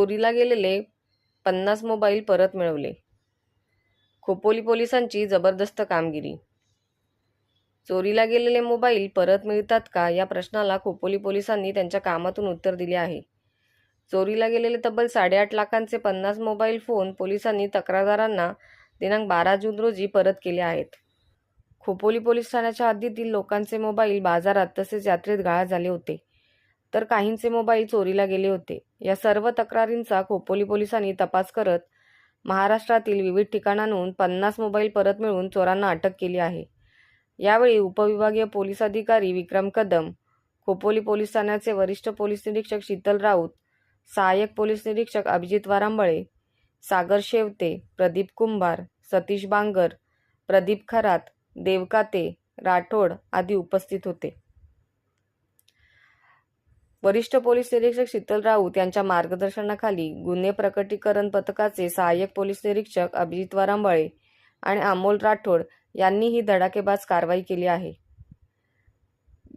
चोरीला गेलेले पन्नास मोबाईल परत मिळवले. खोपोली पोलिसांची जबरदस्त कामगिरी. चोरीला गेलेले मोबाईल परत मिळतात का या प्रश्नाला खोपोली पोलिसांनी त्यांच्या कामातून उत्तर दिले आहे. चोरीला गेलेले तब्बल साडेआठ लाखांचे पन्नास मोबाईल फोन पोलिसांनी तक्रारदारांना दिनांक बारा जून रोजी परत केले आहेत. खोपोली पोलीस ठाण्याच्या हद्दीतील लोकांचे मोबाईल बाजारात तसेच यात्रेत गाळा झाले होते. तर काहींचे मोबाईल चोरीला गेले होते. या सर्व तक्रारींचा खोपोली पोलिसांनी तपास करत महाराष्ट्रातील विविध ठिकाणांहून पन्नास मोबाईल परत मिळवून चोरांना अटक केली आहे. यावेळी उपविभागीय पोलीस अधिकारी विक्रम कदम खोपोली पोलीस ठाण्याचे वरिष्ठ पोलीस निरीक्षक शीतल राऊत सहाय्यक पोलीस निरीक्षक अभिजित वारांबळे सागर शेवते प्रदीप कुंभार सतीश बांगर प्रदीप खरात देवकाते राठोड आदी उपस्थित होते. वरिष्ठ पोलीस निरीक्षक शीतल राऊत यांच्या मार्गदर्शनाखाली गुन्हे प्रकटीकरण पथकाचे सहाय्यक पोलीस निरीक्षक अभिजित वारांबळे आणि अमोल राठोड यांनी ही धडाकेबाज कारवाई केली आहे.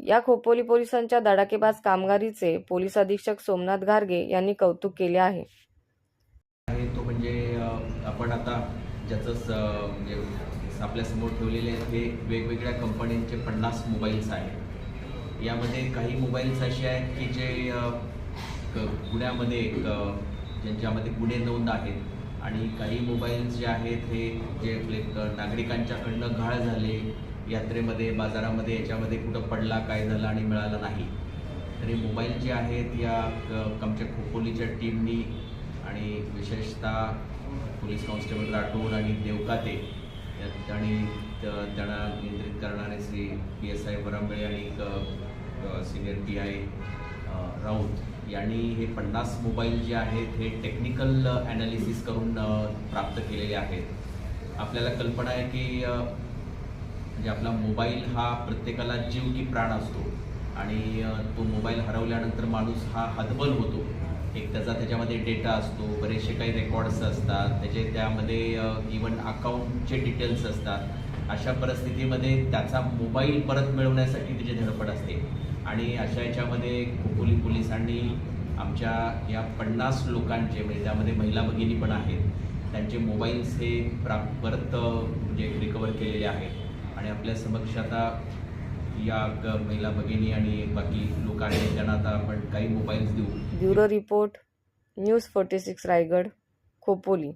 या खोपोली पोलिसांच्या धडाकेबाज कामगिरीचे पोलीस अधीक्षक सोमनाथ घारगे यांनी कौतुक केले आहे. तो म्हणजे आपण आता ज्याचं म्हणजे आपल्यासमोर ठेवलेले आहेत हे वेगवेगळ्या कंपन्यांचे पन्नास मोबाईल्स आहेत. यामध्ये काही मोबाईल्स असे आहेत की जे गुन्ह्यामध्ये ज्यांच्यामध्ये गुन्हे नोंद आहेत. आणि काही मोबाईल्स जे आहेत हे जे आपले नागरिकांच्याकडनं घाळ झाले यात्रेमध्ये बाजारामध्ये याच्यामध्ये कुठं पडला काय झालं आणि मिळालं नाही. तरी मोबाईल जे आहेत या आमच्या खोपोलीच्या टीमनी आणि विशेषतः पोलीस कॉन्स्टेबल राठोड आणि देवकाते आणि त्यांना नियंत्रित करणारे Shri P S I Varambale आणि सिनियर पी आय राऊत यांनी हे पन्नास मोबाईल जे आहेत हे टेक्निकल ॲनालिसिस करून प्राप्त केलेले आहेत. आपल्याला कल्पना आहे की म्हणजे आपला मोबाईल हा प्रत्येकाला जीव की प्राण असतो आणि तो मोबाईल हरवल्यानंतर माणूस हा हतबल होतो. एक त्याचा त्याच्यामध्ये डेटा असतो बरेचसे काही रेकॉर्ड्स असतात त्याचे त्यामध्ये इवन अकाउंटचे डिटेल्स असतात. अशा परिस्थितीमध्ये त्याचा मोबाईल परत मिळवण्यासाठी त्याची धडपड असते. आणि अशा याच्यामध्ये खोपोली पोलिसांनी आमच्या या पन्नास लोकांचे म्हणजे त्यामध्ये महिला भगिनी पण आहेत त्यांचे मोबाईल्स हे प्रा परत म्हणजे रिकवर केलेले आहेत. आणि आपल्या समक्ष आता या ग- महिला भगिनी आणि बाकी लोकांनी त्यांना आता आपण काही मोबाईल्स देऊ. Bureau report news forty six Raigad Khopoli.